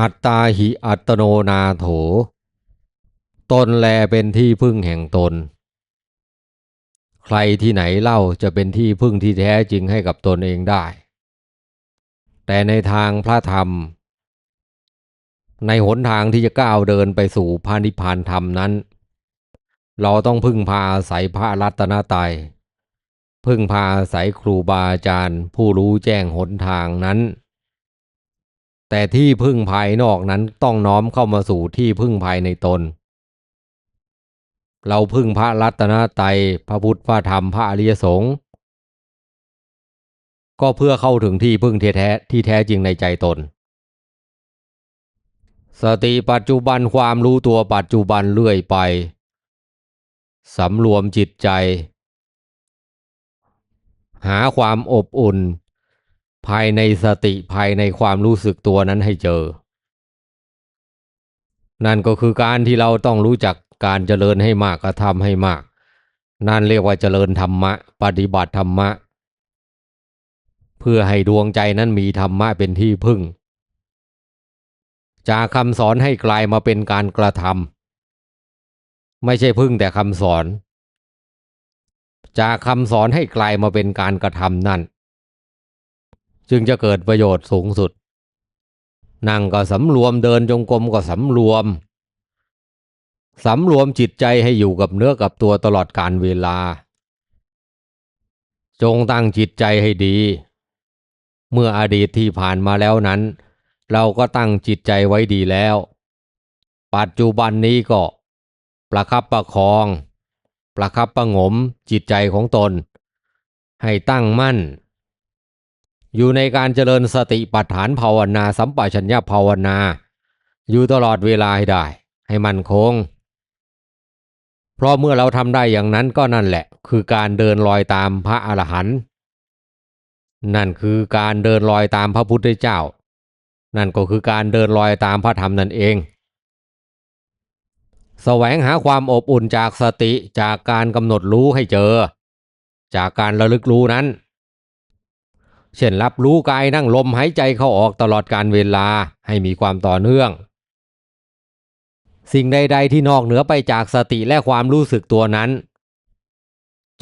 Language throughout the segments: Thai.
อัตตาหิอัตโนนาโถ ตนแลเป็นที่พึ่งแห่งตน ใครที่ไหนเล่าจะเป็นที่พึ่งที่แท้จริงให้กับตนเองได้ แต่ในทางพระธรรม ในหนทางที่จะก้าวเดินไปสู่พานิพพานธรรมนั้น เราต้องพึ่งพาอาศัยพระรัตนตรัยพึ่งพาอาศัยครูบาอาจารย์ผู้รู้แจ้งหนทางนั้น แต่ที่พึ่งภายนอกนั้นต้องน้อมเข้ามาสู่ที่พึ่งภายในตน เราพึ่งพระรัตนตรัยพระพุทธพระธรรมพระอริยสงฆ์ก็เพื่อเข้าถึงที่พึ่งที่แท้ที่แท้จริงในใจตน สติปัจจุบันความรู้ตัวปัจจุบันเรื่อยไปสำรวมจิตใจ หาความอบอุ่น ภายในสติภายในความรู้สึกตัวนั้นให้เจอ นั่นก็คือการที่เราต้องรู้จักการเจริญให้มากกระทำให้มาก นั่นเรียกว่าเจริญธรรมะ ปฏิบัติธรรมะ เพื่อให้ดวงใจนั้นมีธรรมะเป็นที่พึ่ง จากคำสอนให้กลายมาเป็นการกระทำไม่ใช่พึ่งแต่คำสอน จากคำสอนให้กลายมาเป็นการกระทำนั่น จึงจะเกิดประโยชน์สูงสุด นั่งก็สำรวมเดินจงกรมก็สำรวม สำรวมจิตใจให้อยู่กับเนื้อกับตัวตลอดการเวลา จงตั้งจิตใจให้ดี เมื่ออดีตที่ผ่านมาแล้วนั้น เราก็ตั้งจิตใจไว้ดีแล้ว ปัจจุบันนี้ก็ประคับประคอง ประคับประงมจิตใจของตน ให้ตั้งมั่น อยู่ในการเจริญสติปัฏฐานภาวนา สัมปชัญญะภาวนา อยู่ตลอดเวลาให้ได้ ให้มันคง เพราะเมื่อเราทำได้อย่างนั้นก็นั่นแหละ คือการเดินรอยตามพระอรหันต์นั่นคือการเดินรอยตามพระพุทธเจ้า นั่นก็คือการเดินรอยตามพระธรรมนั่นเองแสวงหาความอบอุ่นจากสติจากการกำหนดรู้ให้เจอ จากการระลึกรู้นั้น เช่นรับรู้กายนั่งลมหายใจเข้าออกตลอดการเวลาให้มีความต่อเนื่อง สิ่งใด ๆ ที่นอกเหนือไปจากสติและความรู้สึกตัวนั้น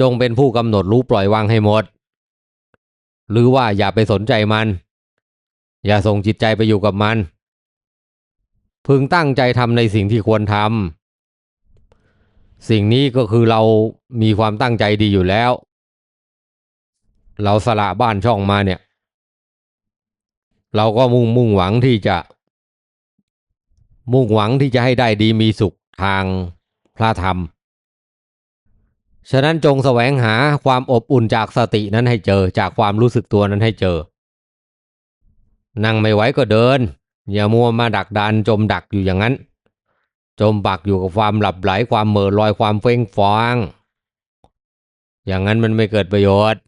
จงเป็นผู้กำหนดรู้ปล่อยวางให้หมด หรือว่าอย่าไปสนใจมัน อย่าส่งจิตใจไปอยู่กับมัน พึงตั้งใจทำในสิ่งที่ควรทำสิ่งนี้ก็คือเรามีความตั้งใจดีอยู่แล้ว เราสละบ้านช่องมาเนี่ย เราก็มุ่งมุ่งหวังที่จะ มุ่งหวังที่จะให้ได้ดีมีสุขทางพระธรรม ฉะนั้นจงแสวงหาความอบอุ่นจากสตินั้นให้เจอจากความรู้สึกตัวนั้นให้เจอ นั่งไม่ไหวก็เดิน อย่ามัวมาดักดันจมดักอยู่อย่างนั้น จมปักอยู่กับความหลับไหลความเหม่อลอยความเฟ้งฟางอย่างนั้นมันไม่เกิดประโยชน์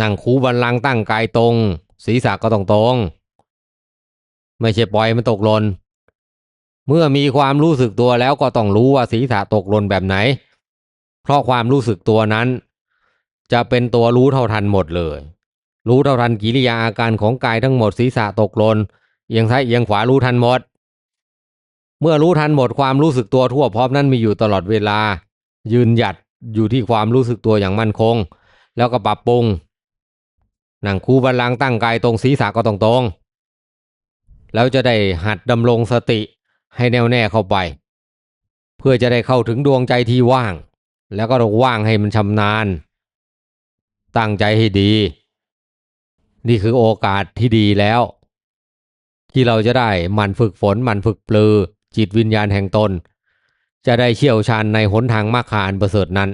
นั่งคูบันลังตั้งกายตรง ศีรษะก็ต้องตรง ไม่ใช่ปล่อยมันตกหล่นเมื่อมีความรู้สึกตัวแล้วก็ต้องรู้ว่าศีรษะตกหล่นแบบไหน เพราะความรู้สึกตัวนั้น จะเป็นตัวรู้เท่าทันหมดเลย รู้เท่าทันกิริยาอาการของกายทั้งหมดศีรษะตกหล่นเอียงซ้ายเอียงขวารู้ทันหมด เมื่อรู้ทันหมดความรู้สึกตัวทั่วพร้อมนั้นมีอยู่ตลอดเวลา ยืนหยัดอยู่ที่ความรู้สึกตัวอย่างมั่นคง แล้วก็ปรับปรุง นั่งคูบันลังตั้งกายตรงศีรษะก็ตรงๆ แล้วจะได้หัดดำรงสติให้แน่วแน่เข้าไป เพื่อจะได้เข้าถึงดวงใจที่ว่าง แล้วก็ว่างให้มันชำนาญ ตั้งใจให้ดี นี่คือโอกาสที่ดีแล้ว ที่เราจะได้มันฝึกฝนมันฝึกปลือ จิตวิญญาณแห่งตน จะได้เชี่ยวชาญในหนทางมรรคานประเสริฐนั้น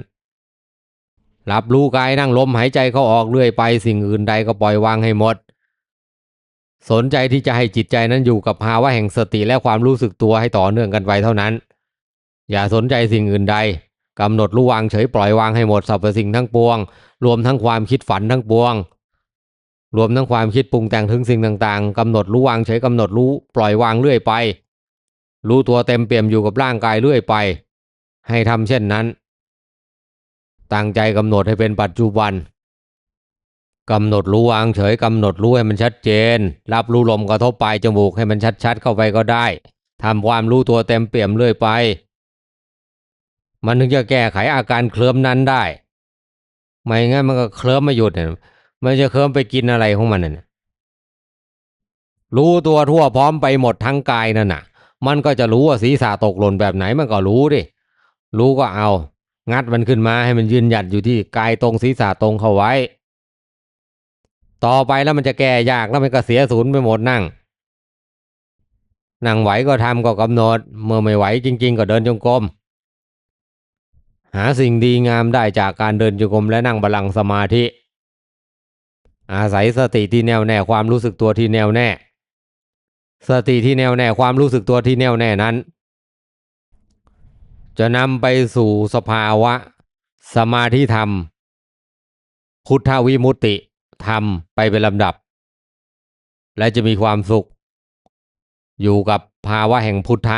รับรู้กายนั่งลมหายใจเข้าออกเรื่อยไปสิ่งอื่นใดก็ปล่อยวางให้หมด สนใจที่จะให้จิตใจนั้นอยู่กับภาวะแห่งสติและความรู้สึกตัวให้ต่อเนื่องกันไปเท่านั้น อย่าสนใจสิ่งอื่นใดกำหนดรู้วางเฉยปล่อยวางให้หมดสรรพสิ่งทั้งปวง รวมทั้งความคิดฝันทั้งปวง รวมทั้งความคิดปรุงแต่งถึงสิ่งต่างๆกำหนดรู้วางเฉยกำหนดรู้ปล่อยวางเรื่อยไป รู้ตัวเต็มเปี่ยมอยู่กับร่างกายเรื่อยไป ให้ทำเช่นนั้น ตั้งใจกำหนดให้เป็นปัจจุบันกำหนดรู้วางเฉยกำหนดรู้ให้มันชัดเจน รับรู้ลมกระทบปลายจมูกให้มันชัดๆเข้าไปก็ได้ทำความรู้ตัวเต็มเปี่ยมเรื่อยไป มันถึงจะแก้ไขอาการเคลิ้มนั้นได้ ไม่งั้นมันก็เคลิ้มไม่หยุดเนี่ยมันจะเคลิ้มไปกินอะไรของมันน่ะรู้ตัวทั่วพร้อมไปหมดทั้งกายนั่นน่ะ มันก็จะรู้ว่าศีรษะตกหล่นแบบไหนมันก็รู้ดิ รู้ก็เอา งัดมันขึ้นมาให้มันยืนหยัดอยู่ที่กายตรงศีรษะตรงเข้าไว้ ต่อไปแล้วมันจะแก้ยากแล้วมันก็เสียศูนย์ไปหมดนั่ง นั่งไหวก็ทำก็กำหนด เมื่อไม่ไหวจริง ๆ ก็เดินจงกรมหาสิ่งดีงามได้จากการเดินจงกรมและนั่งบาลังก์สมาธิ อาศัยสติที่แน่วแน่ความรู้สึกตัวที่แน่วแน่ สติที่แน่วแน่ความรู้สึกตัวที่แน่วแน่นั้น จะนำไปสู่สภาวะ สมาธิธรรม พุทธวิมุตติธรรมไปเป็นลำดับ และจะมีความสุข อยู่กับภาวะแห่งพุทธะ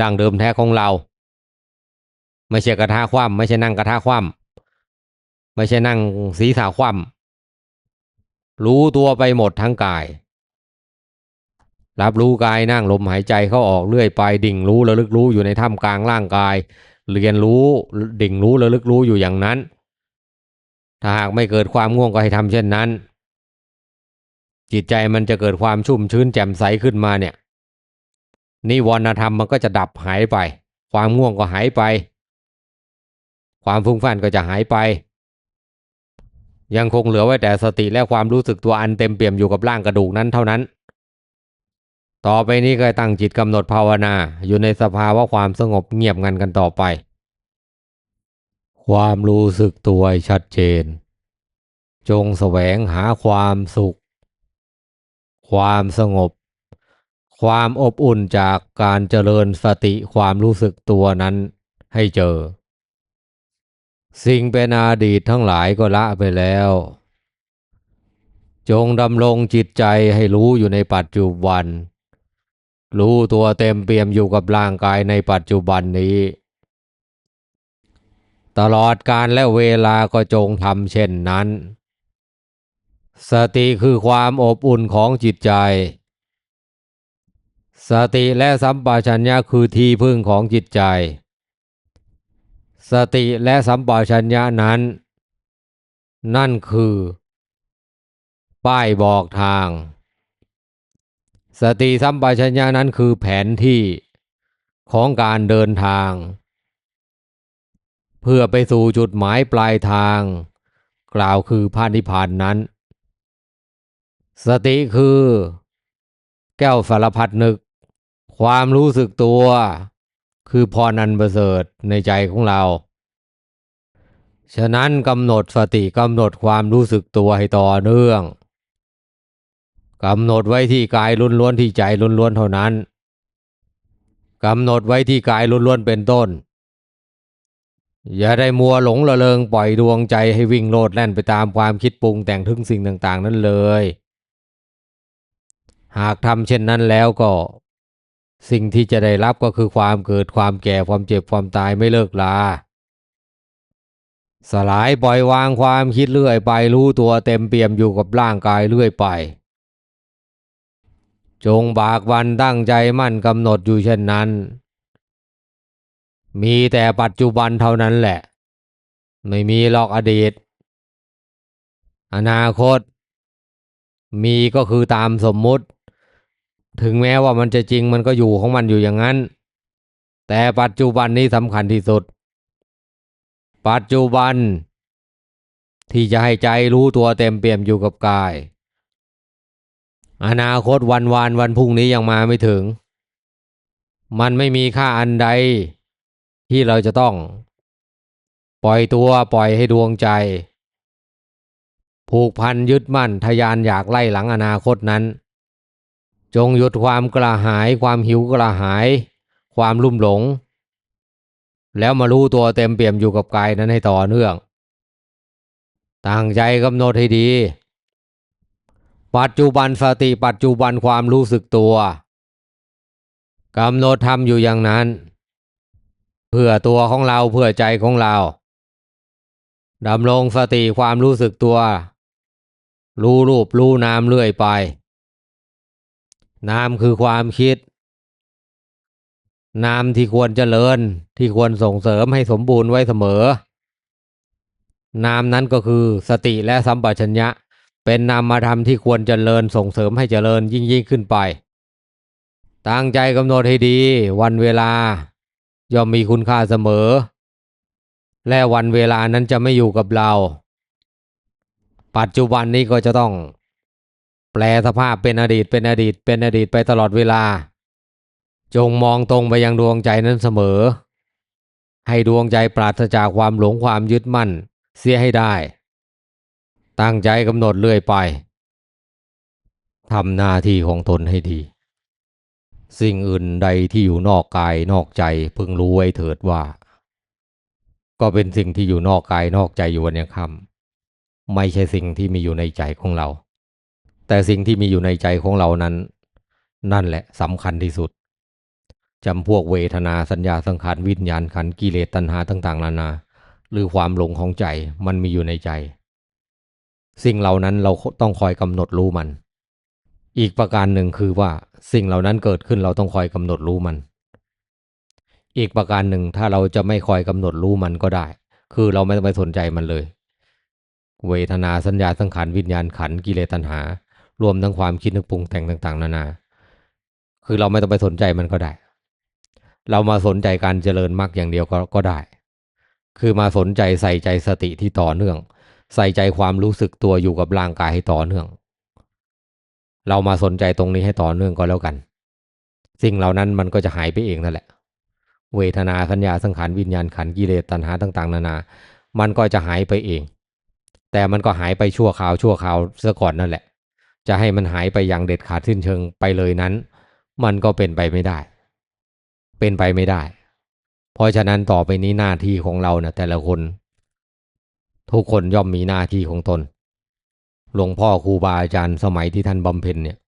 ดังเดิมแท้ของเรา ไม่ใช่กระทะคว่ำไม่ใช่นั่งกระทะคว่ำไม่ใช่นั่งศีรษะคว่ำรู้ตัวไปหมดทั้งกาย รับรู้กายนั่งลมหายใจเข้าออกเรื่อยไปดิ่งรู้ระลึกรู้อยู่ในท่ามกลางร่างกาย เรียนรู้ดิ่งรู้ระลึกรู้อยู่อย่างนั้น ถ้าหากไม่เกิดความง่วงก็ให้ทำเช่นนั้น จิตใจมันจะเกิดความชุ่มชื้นแจ่มใสขึ้นมาเนี่ยนิวรณธรรมมันก็จะดับหายไป ความง่วงก็หายไป ความฟุ้งซ่านก็จะหายไป ยังคงเหลือไว้แต่สติและความรู้สึกตัวอันเต็มเปี่ยมอยู่กับร่างกระดูกนั้นเท่านั้น ต่อไปนี้ก็ตั้งจิตกำหนดภาวนาอยู่ในสภาวะความสงบเงียบงันกันต่อไป ความรู้สึกตัวชัดเจน จงแสวงหาความสุข ความสงบ ความอบอุ่นจากการเจริญสติความรู้สึกตัวนั้นให้เจอ สิ่งเป็นอดีตทั้งหลายก็ละไปแล้ว จงดำรงจิตใจให้รู้อยู่ในปัจจุบัน รู้ตัวเต็มเปี่ยมอยู่กับร่างกายในปัจจุบันนี้ ตลอดการและเวลาก็จงทำเช่นนั้น สติคือความอบอุ่นของจิตใจ สติและสัมปชัญญะคือที่พึ่งของจิตใจ สติและสัมปชัญญะนั้น นั่นคือ ป้ายบอกทาง สติสัมปชัญญะนั้นคือแผนที่ของการเดินทาง เพื่อไปสู่จุดหมายปลายทาง กล่าวคือพระนิพานนั้น สติคือ แก้วสารพัดนึก ความรู้สึกตัว คือพรอันประเสริฐในใจของเรา ฉะนั้นกำหนดสติกำหนดความรู้สึกตัวให้ต่อเนื่อง กำหนดไว้ที่กายล้วนๆที่ใจล้วนๆเท่านั้นกำหนดไว้ที่กายล้วนๆเป็นต้น อย่าได้มัวหลงละเลงปล่อยดวงใจให้วิ่งโลดแล่นไปตามความคิดปรุงแต่งถึงสิ่งต่าง ๆ นั้นเลย หากทำเช่นนั้นแล้วก็ สิ่งที่จะได้รับก็คือความเกิดความแก่ความเจ็บความตายไม่เลิกลาสลายปล่อยวางความคิดเรื่อยไปรู้ตัวเต็มเปี่ยมอยู่กับร่างกายเรื่อยไป จงบากวันตั้งใจมั่นกำหนดอยู่เช่นนั้น มีแต่ปัจจุบันเท่านั้นแหละ ไม่มีหรอกอดีต อนาคต มีก็คือตามสมมุติ ถึงแม้ว่ามันจะจริงมันก็อยู่ของมันอยู่อย่างนั้น แต่ปัจจุบันนี้สำคัญที่สุด ปัจจุบันที่จะให้ใจรู้ตัวเต็มเปี่ยมอยู่กับกาย อนาคตวันวานวันพรุ่งนี้ยังมาไม่ถึง มันไม่มีค่าอันใด ที่เราจะต้อง ปล่อยตัวปล่อยให้ดวงใจ ผูกพันยึดมั่นทยานอยากไล่หลังอนาคตนั้น จงหยุดความกระหาย ความหิวกระหาย ความลุ่มหลง แล้วมารู้ตัวเต็มเปี่ยมอยู่กับกายนั้นให้ต่อเนื่อง ตั้งใจกำหนดให้ดี ปัจจุบันสติปัจจุบันความรู้สึกตัวกำหนดทำอยู่อย่างนั้น เพื่อตัวของเราเพื่อใจของเราดำรงสติความรู้สึกตัว รู้รูปรู้นามเรื่อยไป นามคือความคิด นามที่ควรเจริญที่ควรส่งเสริมให้สมบูรณ์ไว้เสมอ นามนั้นก็คือสติและสัมปชัญญะ เป็นนามธรรมที่ควรเจริญส่งเสริมให้เจริญยิ่งยิ่งขึ้นไป ตั้งใจกำหนดให้ดี วันเวลา ย่อมมีคุณค่าเสมอ และวันเวลานั้นจะไม่อยู่กับเรา ปัจจุบันนี้ก็จะต้อง แปลสภาพเป็นอดีตเป็นอดีตเป็นอดีตไปตลอดเวลา จงมองตรงไปยังดวงใจนั้นเสมอ ให้ดวงใจปราศจากความหลงความยึดมั่น เสียให้ได้ ตั้งใจกำหนดเรื่อยไปทำหน้าที่ของตนให้ดี สิ่งอื่นใดที่อยู่นอกกายนอกใจพึงรู้ไว้เถิดว่า ก็เป็นสิ่งที่อยู่นอกกายนอกใจอยู่วันยังค่ำไม่ใช่สิ่งที่มีอยู่ในใจของเรา แต่สิ่งที่มีอยู่ในใจของเรานั้น นั่นแหละสำคัญที่สุดจำพวกเวทนาสัญญาสังขารวิญญาณขันกิเลสตัณหาต่าง ๆ นานา หรือความหลงของใจมันมีอยู่ในใจ สิ่งเหล่านั้นเราต้องคอยกำหนดรู้มัน อีกประการหนึ่งคือว่าสิ่งเหล่านั้นเกิดขึ้นเราต้องคอยกำหนดรู้มัน อีกประการหนึ่งถ้าเราจะไม่คอยกำหนดรู้มันก็ได้ คือเราไม่ต้องไปสนใจมันเลย เวทนาสัญญาสังขารวิญญาณขันธ์กิเลสตัณหา รวมทั้งความคิดนึกปรุงแต่งต่าง ๆ นานา คือเราไม่ต้องไปสนใจมันก็ได้ เรามาสนใจการเจริญมรรคอย่างเดียวก็ก็ได้ คือมาสนใจใส่ใจสติที่ต่อเนื่อง ใส่ใจความรู้สึกตัวอยู่กับร่างกายให้ต่อเนื่อง เรามาสนใจตรงนี้ให้ต่อเนื่องก็แล้วกัน สิ่งเหล่านั้นมันก็จะหายไปเองนั่นแหละ เวทนาสัญญาสังขารวิญญาณขันกิเลสตัณหาต่าง ๆ นานา มันก็จะหายไปเอง แต่มันก็หายไปชั่วคราวชั่วคราวซะก่อนนั่นแหละ จะให้มันหายไปอย่างเด็ดขาดสิ้นเชิงไปเลยนั้น มันก็เป็นไปไม่ได้ เป็นไปไม่ได้ เพราะฉะนั้นต่อไปนี้หน้าที่ของเรานะแต่ละคน ทุกคนย่อมมีหน้าที่ของตน หลวงพ่อครูบาอาจารย์สมัยที่ท่านบำเพ็ญเนี่ย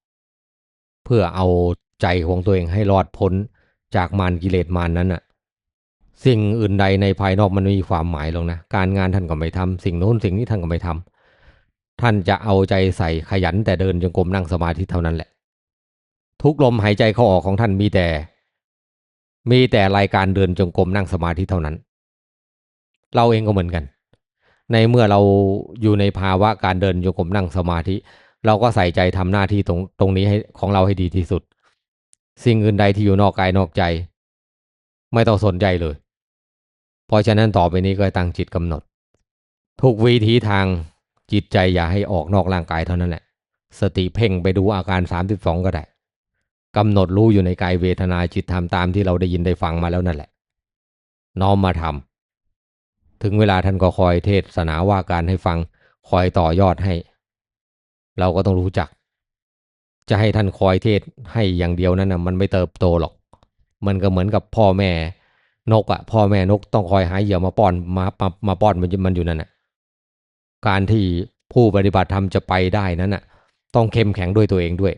เพื่อเอาใจของตัวเองให้รอดพ้นจากมารกิเลสมารนนั้นน่ะสิ่งอื่นใดในภายนอกมันม่มีความหมายหรอกนะ การงานท่านก็ไม่ทำสิ่งโน้นสิ่งนี้ท่านก็ไม่ทำท่านจะเอาใจใส่ขยันแต่เดินจงกรมนั่งสมาธิเท่านั้นแหละ ทุกลมหายใจเข้าออกของท่านมีแต่ มีแต่รายการเดินจงกรมนั่งสมาธิเท่านั้น เราเองก็เหมือนกัน ในเมื่อเราอยู่ในภาวะการเดินจงกมนั่งสมาธิ เราก็ใส่ใจทำหน้าที่ตรงตรงนี้ให้ของเราให้ดีที่สุด สิ่งอื่นใดที่อยู่นอกกายนอกใจ ไม่ต้องสนใจเลย เพราะฉะนั้นต่อไปนี้ก็ตั้งจิตกำหนด ทุกวิธีทางจิตใจอย่าให้ออกนอกร่างกายเท่านั้นแหละสติเพ่งไปดูอาการ 32 ก็ได้กำหนดรู้อยู่ในกายเวทนาจิตธรรมตามที่เราได้ยินได้ฟังมาแล้วนั่นแหละ น้อมมาทำ ถึงเวลาท่านก็คอยเทศนาว่าการให้ฟังคอยต่อยอดให้ เราก็ต้องรู้จัก จะให้ท่านคอยเทศให้อย่างเดียวนั้นนะมันไม่เติบโตหรอก มันก็เหมือนกับพ่อแม่นกอะ่ะ พ่อแม่นกต้องคอยหาเหยื่อมาป้อนมามามาป้อนมันมันอยู่นั่นน่ะการที่ผู้ปฏิบัติธรรมจะไปได้นั้นน่ะ ต้องเข้มแข็งด้วยตัวเองด้วย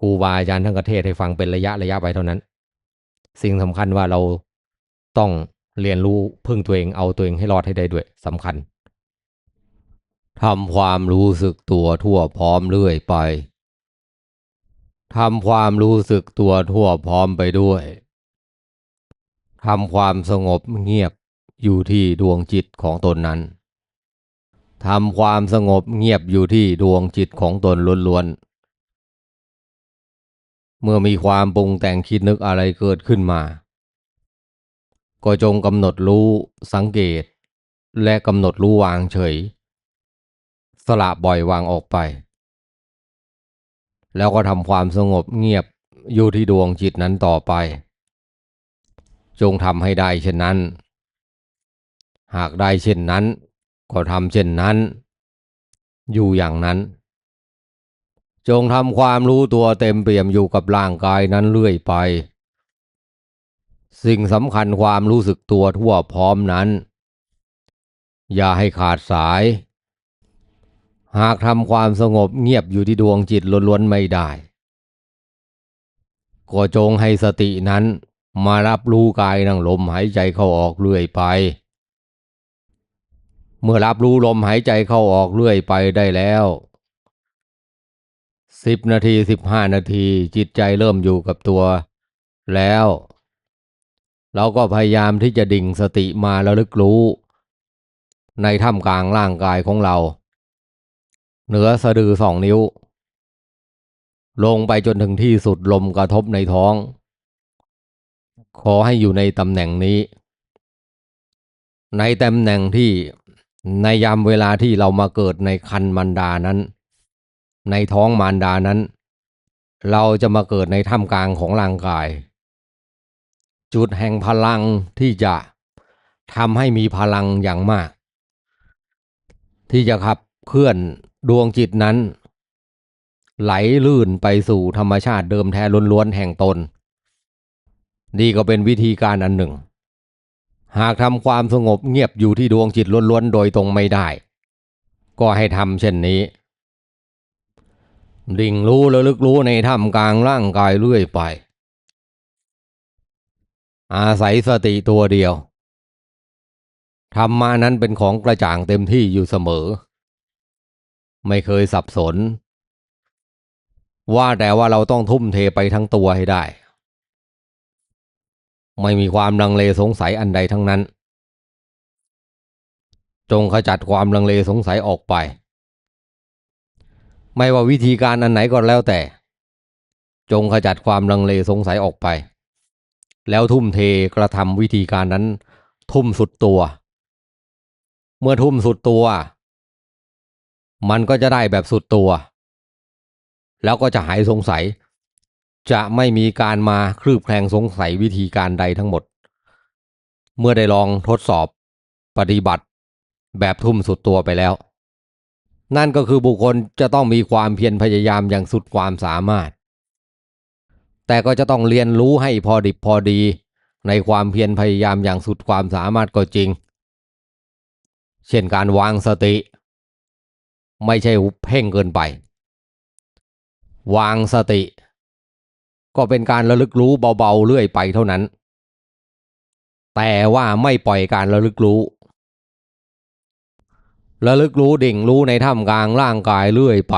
ครูบาอาจารย์ทั้งประเทศให้ฟังเป็นระยะระยะไปเท่านั้น สิ่งสำคัญว่าเราต้อง เรียนรู้พึ่งตัวเองเอาตัวเองให้รอดให้ได้ด้วยสำคัญทำความรู้สึกตัวทั่วพร้อมเรื่อยไปทำความรู้สึกตัวทั่วพร้อมไปด้วยทำความสงบเงียบอยู่ที่ดวงจิตของตนนั้นทำความสงบเงียบอยู่ที่ดวงจิตของตนล้วนๆ เมื่อมีความปรุงแต่งคิดนึกอะไรเกิดขึ้นมา ก็จงกำหนดรู้สังเกต และกำหนดรู้วางเฉย สละบ่อยวางออกไป แล้วก็ทำความสงบเงียบอยู่ที่ดวงจิตนั้นต่อไป จงทำให้ได้เช่นนั้น หากได้เช่นนั้น ก็ทำเช่นนั้น อยู่อย่างนั้น จงทำความรู้ตัวเต็มเปี่ยมอยู่กับร่างกายนั้นเรื่อยไป สิ่งสำคัญความรู้สึกตัวทั่วพร้อมนั้น อย่าให้ขาดสาย หากทำความสงบเงียบอยู่ที่ดวงจิตล้วนๆไม่ได้ ก็จงให้สตินั้นมารับรู้กายนั่งลมหายใจเข้าออกเรื่อยไป เมื่อรับรู้ลมหายใจเข้าออกเรื่อยไปได้แล้วสิบนาทีสิบห้านาทีจิตใจเริ่มอยู่กับตัวแล้ว เราก็พยายามที่จะดิ่งสติมาระลึกรู้ ในท่ามกลางร่างกายของเรา เหนือสะดือสองนิ้ว ลงไปจนถึงที่สุดลมกระทบในท้อง ขอให้อยู่ในตำแหน่งนี้ ในตำแหน่งที่ในยามเวลาที่เรามาเกิดในคันมันดานั้น ในท้องมารดานั้น เราจะมาเกิดในท่ามกลางของร่างกาย จุดแห่งพลังที่จะทำให้มีพลังอย่างมาก ที่จะขับเคลื่อนดวงจิตนั้น ไหลลื่นไปสู่ธรรมชาติเดิมแท้ล้วนๆแห่งตน นี่ก็เป็นวิธีการอันหนึ่ง หากทำความสงบเงียบอยู่ที่ดวงจิตล้วนๆโดยตรงไม่ได้ ก็ให้ทำเช่นนี้ ดิ่งรู้และลึกรู้ในถ้ำกลางร่างกายเรื่อยไป อาศัยสติตัวเดียว ธรรมานั้นเป็นของกระจ่างเต็มที่อยู่เสมอ ไม่เคยสับสน ว่าแต่ว่าเราต้องทุ่มเทไปทั้งตัวให้ได้ ไม่มีความลังเลสงสัยอันใดทั้งนั้น จงขจัดความลังเลสงสัยออกไป ไม่ว่าวิธีการอันไหนก็แล้วแต่ จงขจัดความลังเลสงสัยออกไป แล้วทุ่มเทกระทำวิธีการนั้น ทุ่มสุดตัว เมื่อทุ่มสุดตัว มันก็จะได้แบบสุดตัว แล้วก็จะหายสงสัย จะไม่มีการมาคลืบแคลงสงสัยวิธีการใดทั้งหมด เมื่อได้ลองทดสอบปฏิบัติแบบทุ่มสุดตัวไปแล้ว นั่นก็คือบุคคลจะต้องมีความเพียรพยายามอย่างสุดความสามารถ แต่ก็จะต้องเรียนรู้ให้พอดิบพอดี ในความเพียรพยายามอย่างสุดความสามารถก็จริง เช่นการวางสติ ไม่ใช่เพ่งเกินไป วางสติ ก็เป็นการระลึกรู้เบาๆเรื่อยไปเท่านั้น แต่ว่าไม่ปล่อยการระลึกรู้ระลึกรู้ดิ่งรู้ในท่ามกลางร่างกายเรื่อยไป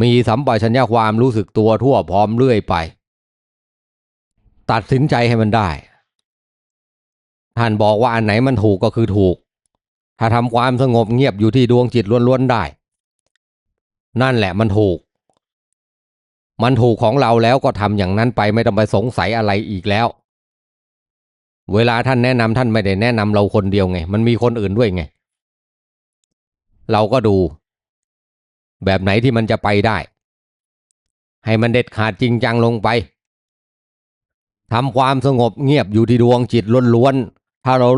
มีสัมปชัญญะความรู้สึกตัวทั่วพร้อมเรื่อยไป ตัดสินใจให้มันได้ ท่านบอกว่าอันไหนมันถูกก็คือถูก ถ้าทำความสงบเงียบอยู่ที่ดวงจิตล้วนๆได้ นั่นแหละมันถูก มันถูกของเราแล้วก็ทำอย่างนั้นไปไม่ต้องไปสงสัยอะไรอีกแล้ว เวลาท่านแนะนำท่านไม่ได้แนะนำเราคนเดียวไง มันมีคนอื่นด้วยไง เราก็ดู แบบไหนที่มันจะไปได้ ให้มันเด็ดขาดจริงจังลงไปทำความสงบเงียบอยู่ที่ดวงจิตล้วนๆถ้าเรา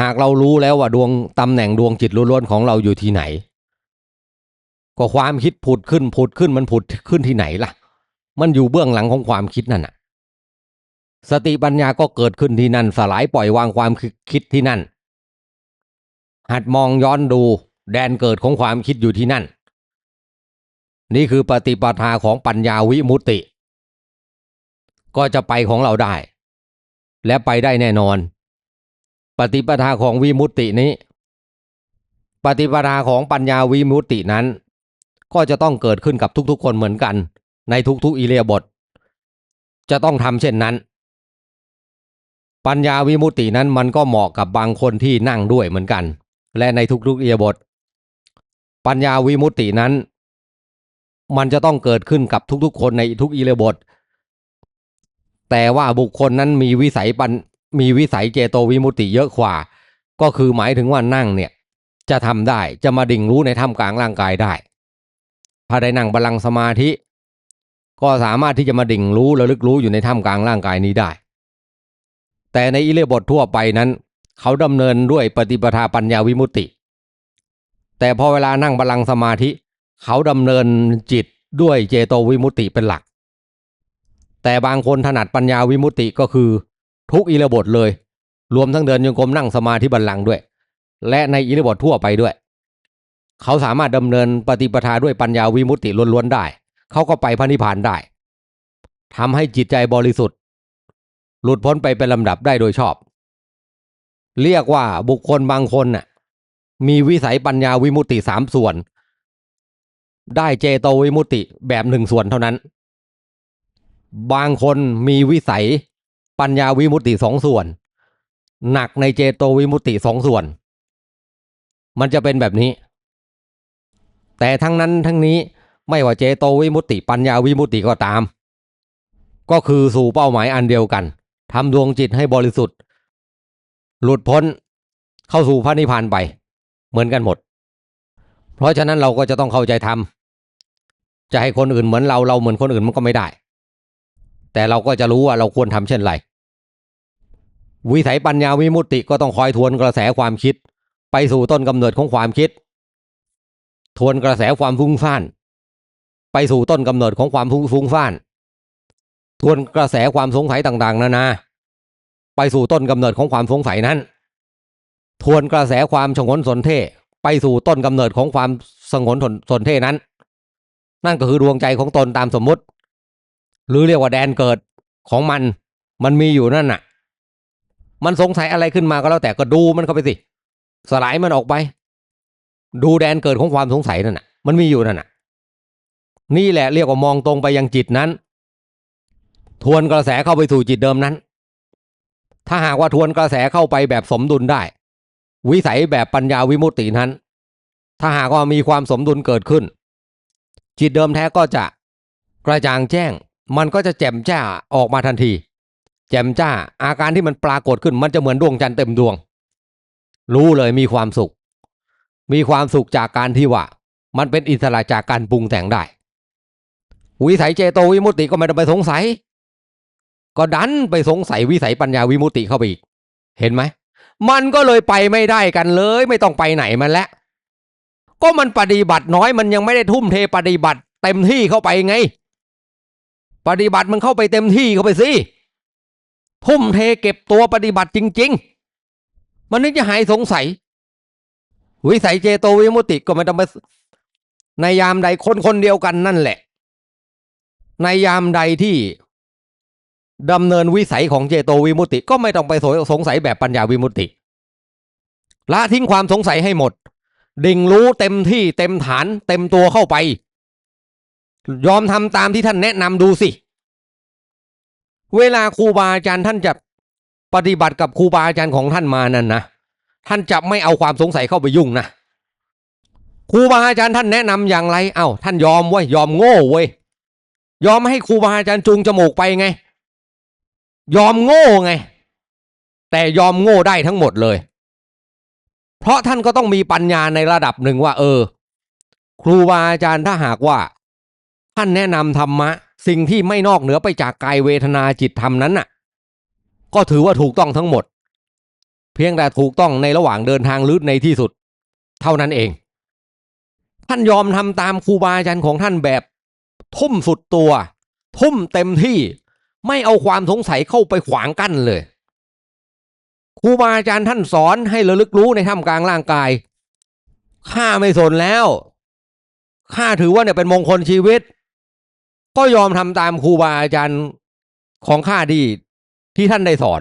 หากเรารู้แล้วว่าดวงตำแหน่งดวงจิตล้วนๆของเราอยู่ที่ไหน ก็ความคิดผุดขึ้นผุดขึ้นมันผุดขึ้นที่ไหนล่ะ มันอยู่เบื้องหลังของความคิดนั่นน่ะ สติปัญญาก็เกิดขึ้นที่นั่น สลายปล่อยวางความคิดที่นั่น หัดมองย้อนดูแดนเกิดของความคิดอยู่ที่นั่น นี่คือปฏิปทาของปัญญาวิมุตติ ก็จะไปของเราได้ และไปได้แน่นอน ปฏิปทาของวิมุตตินี้ ปฏิปทาของปัญญาวิมุตตินั้น ก็จะต้องเกิดขึ้นกับทุกๆ คนเหมือนกัน ในทุกๆอิเลียบท จะต้องทำเช่นนั้น ปัญญาวิมุตตินั้นมันก็เหมาะกับบางคนที่นั่งด้วยเหมือนกัน และในทุกๆอิเลียบท ปัญญาวิมุตตินั้น มันจะต้องเกิดขึ้นกับทุกๆ คนในทุกอิเลบท แต่ว่าบุคคลนั้นมีวิสัยปัญมีวิสัยเจโตวิมุติเยอะกว่า ก็คือหมายถึงว่านั่งเนี่ยจะทำได้จะมาดิ่งรู้ในท่ามกลางร่างกายได้ ถ้าได้นั่งบาลังสมาธิ ก็สามารถที่จะมาดิ่งรู้ระลึกรู้อยู่ในท่ามกลางร่างกายนี้ได้ แต่ในอิเลบททั่วไปนั้น เขาดำเนินด้วยปฏิปทาปัญญาวิมุติ แต่พอเวลานั่งบาลังสมาธิ เขาดำเนินจิตด้วยเจโตวิมุตติเป็นหลัก แต่บางคนถนัดปัญญาวิมุตติก็คือ ทุกอิเลบทเลย รวมทั้งเดินโยงกรมนั่งสมาธิบัลลังด้วย และในอิรบททั่วไปด้วย เขาสามารถดำเนินปฏิปทาด้วยปัญญาวิมุตติล้วนๆได้ เขาก็ไปพระนิพพานได้ทำให้จิตใจบริสุทธิ์ หลุดพ้นไปเป็นลำดับได้โดยชอบ เรียกว่าบุคคลบางคนน่ะมีวิสัยปัญญาวิมุตติสามส่วน ได้เจโตวิมุตติแบบหนึ่งส่วนเท่านั้น บางคนมีวิสัยปัญญาวิมุตติสองส่วน หนักในเจโตวิมุตติสองส่วน มันจะเป็นแบบนี้ แต่ทั้งนั้นทั้งนี้ไม่ว่าเจโตวิมุตติปัญญาวิมุตติก็ตาม ก็คือสู่เป้าหมายอันเดียวกันทำดวงจิตให้บริสุทธิ์ หลุดพ้นเข้าสู่พระนิพพานไป เหมือนกันหมด เพราะฉะนั้นเราก็จะต้องเข้าใจทำ จะให้คนอื่นเหมือนเราเราเหมือนคนอื่นมันก็ไม่ได้ แต่เราก็จะรู้ว่าเราควรทำเช่นไร วิสัยปัญญาวิมุตติก็ต้องคอยทวนกระแสความคิด ไปสู่ต้นกำเนิดของความคิด ทวนกระแสความฟุ้งซ่าน ไปสู่ต้นกำเนิดของความฟุ้งซ่าน ทวนกระแสความสงสัยต่าง ๆ นานา ไปสู่ต้นกำเนิดของความสงสัยนั้น ทวนกระแสความฉงนสนเทไปสู่ต้นกำเนิดของความสงนสนเทนั้น นั่นก็คือดวงใจของตนตามสมมุติ หรือเรียกว่าแดนเกิดของมัน มันมีอยู่นั่นน่ะ มันสงสัยอะไรขึ้นมาก็แล้วแต่ก็ดูมันเข้าไปสิ สลายมันออกไป ดูแดนเกิดของความสงสัยนั่นน่ะ มันมีอยู่นั่นน่ะ นี่แหละเรียกว่ามองตรงไปยังจิตนั้น ทวนกระแสเข้าไปสู่จิตเดิมนั้น ถ้าหากว่าทวนกระแสเข้าไปแบบสมดุลได้ วิสัยแบบปัญญาวิมุตตินั้น ถ้าหากว่ามีความสมดุลเกิดขึ้น จิตเดิมแท้ก็จะกระจ่างแจ้ง มันก็จะแจ่มจ้าออกมาทันที แจ่มจ้าอาการที่มันปรากฏขึ้นมันจะเหมือนดวงจันทร์เต็มดวง รู้เลยมีความสุข มีความสุขจากการที่ว่า มันเป็นอิสระจากการปรุงแต่งได้ วิสัยเจโตวิมุตติก็ไม่ต้องไปสงสัย ก็ดันไปสงสัยวิสัยปัญญาวิมุตติเข้าไปอีก เห็นไหมมันก็เลยไปไม่ได้กันเลย ไม่ต้องไปไหนมันแล้ว ก็มันปฏิบัติน้อยมันยังไม่ได้ทุ่มเทปฏิบัติ เต็มที่เข้าไปไง ปฏิบัติมันเข้าไปเต็มที่เข้าไปสิทุ่มเทเก็บตัวปฏิบัติจริง ๆ มันนึกจะหายสงสัย วิสัยเจโตวิมุติก็ไม่ต้องไปในยามใดคนคนเดียวกันนั่นแหละ ในยามใดที่ดำเนินวิสัยของเจโตวิมุติก็ไม่ต้องไปสงสัยแบบปัญญาวิมุติละทิ้งความสงสัยให้หมด ดิ่งรู้เต็มที่เต็มฐาน เต็มตัวเข้าไป ยอมทำตามที่ท่านแนะนำดูสิ เวลาครูบาอาจารย์ท่านจะปฏิบัติกับครูบาอาจารย์ของท่านมานั่นนะท่านจะไม่เอาความสงสัยเข้าไปยุ่งนะครูบาอาจารย์ท่านแนะนำอย่างไร เอ้าท่านยอมเว้ยยอมโง่เว้ยยอมให้ครูบาอาจารย์จูงจมูกไปไง ยอมโง่ไง แต่ยอมโง่ได้ทั้งหมดเลย เพราะท่านก็ต้องมีปัญญาในระดับหนึ่งว่า เออ ครูบาอาจารย์ถ้าหากว่า ท่านแนะนำธรรมะ สิ่งที่ไม่นอกเหนือไปจากกายเวทนาจิตธรรมนั้นน่ะ ก็ถือว่าถูกต้องทั้งหมด เพียงแต่ถูกต้องในระหว่างเดินทางหรือในที่สุด เท่านั้นเอง ท่านยอมทำตามครูบาอาจารย์ของท่านแบบ ทุ่มสุดตัว ทุ่มเต็มที่ไม่เอาความสงสัยเข้าไปขวางกั้นเลย ครูบาอาจารย์ท่านสอนให้ระลึกรู้ในท่ามกลางร่างกายข้าไม่สนแล้วข้าถือว่าเนี่ยเป็นมงคลชีวิต ก็ยอมทำตามครูบาอาจารย์ของข้าดีที่ท่านได้สอน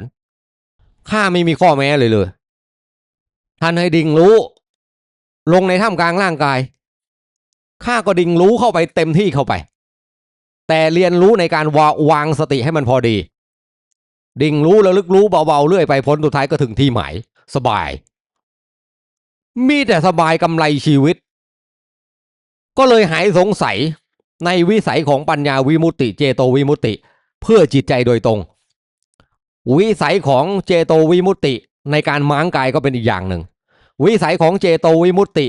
ข้าไม่มีข้อแม้เลยเลย ท่านให้ดิ่งรู้ ลงในท่ามกลางร่างกายข้าก็ดิ่งรู้เข้าไปเต็มที่เข้าไป แต่เรียนรู้ในการวาวางสติให้มันพอดี ดิ่งรู้แล้วลึกรู้เบาๆเรื่อยไปพ้นสุดท้ายก็ถึงที่หมายสบาย มีแต่สบายกำไรชีวิต ก็เลยหายสงสัยในวิสัยของปัญญาวิมุตติเจโตวิมุตติ เพื่อจิตใจโดยตรง วิสัยของเจโตวิมุตติในการม้างกายก็เป็นอีกอย่างหนึ่ง วิสัยของเจโตวิมุตติ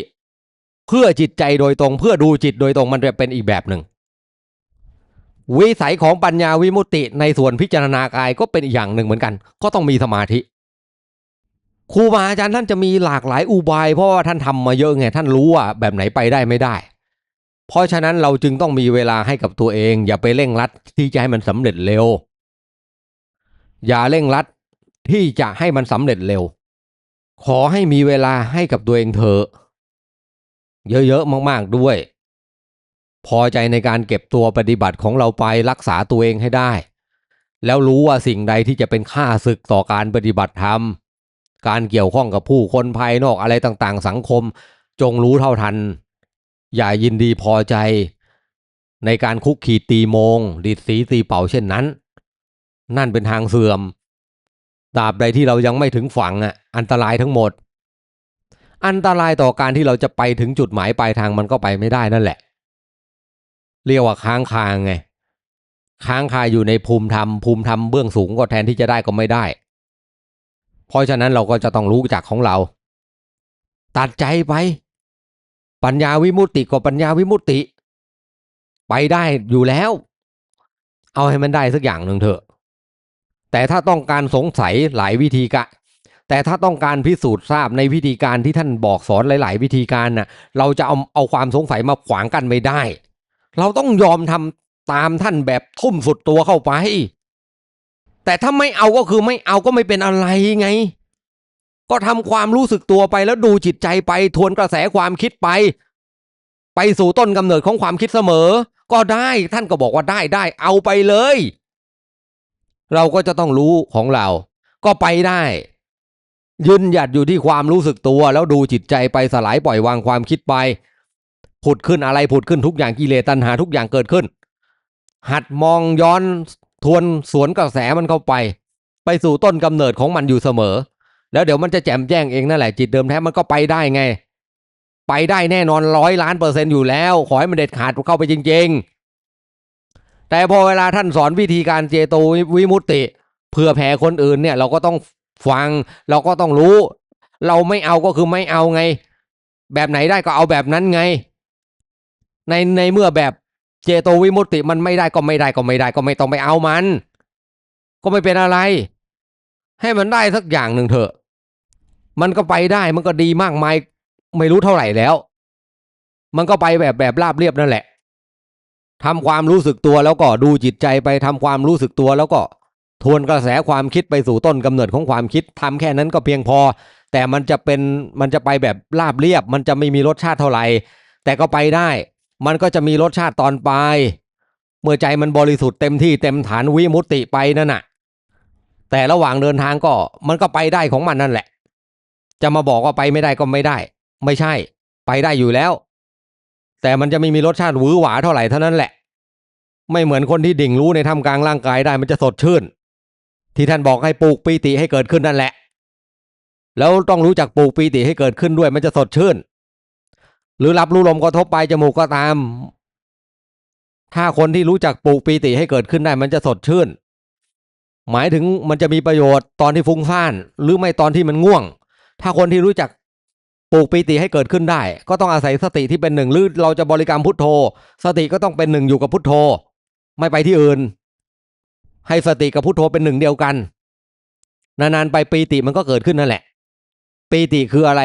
เพื่อจิตใจโดยตรง เพื่อดูจิตโดยตรงมันจะเป็นอีกแบบหนึ่ง วิสัยของปัญญาวิมุตติในส่วนพิจารณากายก็เป็นอีกอย่างหนึ่งเหมือนกัน ก็ต้องมีสมาธิครูบาอาจารย์ท่านจะมีหลากหลายอุบาย เพราะว่าท่านทำมาเยอะไงท่านรู้ว่าแบบไหนไปได้ไม่ได้ เพราะฉะนั้นเราจึงต้องมีเวลาให้กับตัวเอง อย่าไปเร่งรัดที่จะให้มันสำเร็จเร็ว อย่าเร่งรัดที่จะให้มันสำเร็จเร็ว ขอให้มีเวลาให้กับตัวเองเถอะเยอะๆมากๆด้วย พอใจในการเก็บตัวปฏิบัติของเราไปรักษาตัวเองให้ได้ แล้วรู้ว่าสิ่งใดที่จะเป็นค่าศึกต่อการปฏิบัติธรรม การเกี่ยวข้องกับผู้คนภายนอกอะไรต่างๆ สังคม จงรู้เท่าทัน อย่ายินดีพอใจ ในการคุกขีตีโมง ดิดสีตีเป่าเช่นนั้น นั่นเป็นทางเสื่อมตราบใดที่เรายังไม่ถึงฝั่งอะอันตรายทั้งหมด อันตรายต่อการที่เราจะไปถึงจุดหมายปลายทางมันก็ไปไม่ได้นั่นแหละ เรียกว่าค้างคางไง ค้างคาอยู่ในภูมิธรรมภูมิธรรมเบื้องสูงก็แทนที่จะได้ก็ไม่ได้ เพราะฉะนั้นเราก็จะต้องรู้จักของเรา ตัดใจไป ปัญญาวิมุตติก็ปัญญาวิมุตติ ไปได้อยู่แล้ว เอาให้มันได้สักอย่างหนึ่งเถอะ แต่ถ้าต้องการสงสัยหลายวิธีกะแต่ถ้าต้องการพิสูจน์ทราบในวิธีการที่ท่านบอกสอนหลาย ๆ วิธีการน่ะ เราจะเอาเอาความสงสัยมาขวางกันไม่ได้ เราต้องยอมทำตามท่านแบบทุ่มสุดตัวเข้าไป แต่ถ้าไม่เอาก็คือไม่เอาก็ไม่เป็นอะไรไง ก็ทำความรู้สึกตัวไปแล้วดูจิตใจไปทวนกระแสความคิดไป ไปสู่ต้นกำเนิดของความคิดเสมอ ก็ได้ท่านก็บอกว่าได้ได้เอาไปเลย เราก็จะต้องรู้ของเรา ก็ไปได้ยืนหยัดอยู่ที่ความรู้สึกตัว แล้วดูจิตใจไปสลายปล่อยวางความคิดไป ผุดขึ้นอะไรผุดขึ้นทุกอย่างกิเลสตัณหาทุกอย่างเกิดขึ้น หัดมองย้อนทวนสวนกระแสมันเข้าไป ไปสู่ต้นกำเนิดของมันอยู่เสมอ แล้วเดี๋ยวมันจะแจ่มแจ้งเองนั่นแหละจิตเดิมแท้มันก็ไปได้ไง ไปได้แน่นอนร้อยล้านเปอร์เซ็นต์อยู่แล้ว ขอให้มันเด็ดขาดเข้าไปจริง ๆ แต่พอเวลาท่านสอนวิธีการเจโตวิมุตติเพื่อแผ่คนอื่นเนี่ย เราก็ต้องฟังเราก็ต้องรู้ เราไม่เอาก็คือไม่เอาไง แบบไหนได้ก็เอาแบบนั้นไง ในในเมื่อแบบเจโตวิมุตติมันไม่ได้ก็ไม่ได้ก็ไม่ได้ก็ไม่ต้องไปเอามัน ก็ไม่เป็นอะไร ให้มันได้สักอย่างหนึ่งเถอะ มันก็ไปได้มันก็ดีมากมายไม่รู้เท่าไหร่แล้ว มันก็ไปแบบแบบราบเรียบนั่นแหละทำความรู้สึกตัวแล้วก็ดูจิตใจไปทำความรู้สึกตัวแล้วก็ทวนกระแสความคิดไปสู่ต้นกำเนิดของความคิดทำแค่นั้นก็เพียงพอ แต่มันจะเป็นมันจะไปแบบราบเรียบ มันจะไม่มีรสชาติเท่าไหร่แต่ก็ไปได้ มันก็จะมีรสชาติตอนปลาย เมื่อใจมันบริสุทธิ์เต็มที่เต็มฐานวิมุตติไปนั่นน่ะ แต่ระหว่างเดินทางก็มันก็ไปได้ของมันนั่นแหละ จะมาบอกว่าไปไม่ได้ก็ไม่ได้ ไม่ใช่ ไปได้อยู่แล้ว แต่มันจะไม่มีรสชาติหวือหวาเท่าไหร่เท่านั้นแหละ ไม่เหมือนคนที่ดิ่งรู้ในท่ามกลางร่างกายได้มันจะสดชื่น ที่ท่านบอกให้ปลูกปีติให้เกิดขึ้นนั่นแหละ แล้วต้องรู้จักปลูกปีติให้เกิดขึ้นด้วย มันจะสดชื่น หรือรับรู้ลมกระทบปลายจมูกก็ตาม ถ้าคนที่รู้จักปลูกปีติให้เกิดขึ้นได้มันจะสดชื่น หมายถึงมันจะมีประโยชน์ตอนที่ฟุ้งซ่าน หรือไม่ตอนที่มันง่วง ถ้าคนที่รู้จักปลูกปีติให้เกิดขึ้นได้ ก็ต้องอาศัยสติที่เป็นหนึ่งหรือเราจะบริกรรมพุทโธ สติก็ต้องเป็นหนึ่งอยู่กับพุทโธ ไม่ไปที่อื่น ให้สติกับพุทโธเป็นหนึ่งเดียวกัน นานๆไปปีติมันก็เกิดขึ้นนั่นแหละปีติคืออะไร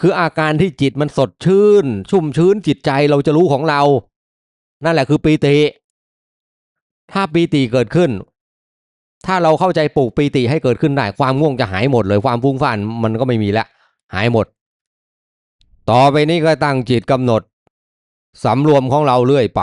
คืออาการที่จิตมันสดชื่น ชุ่มชื้นจิตใจเราจะรู้ของเรา นั่นแหละคือปีติ ถ้าปีติเกิดขึ้น ถ้าเราเข้าใจปลูกปีติให้เกิดขึ้นได้ ความง่วงจะหายหมดเลยความฟุ้งฟ่านมันก็ไม่มีแล้วหายหมด ต่อไปนี้ก็ตั้งจิตกำหนดสำรวมของเราเรื่อยไป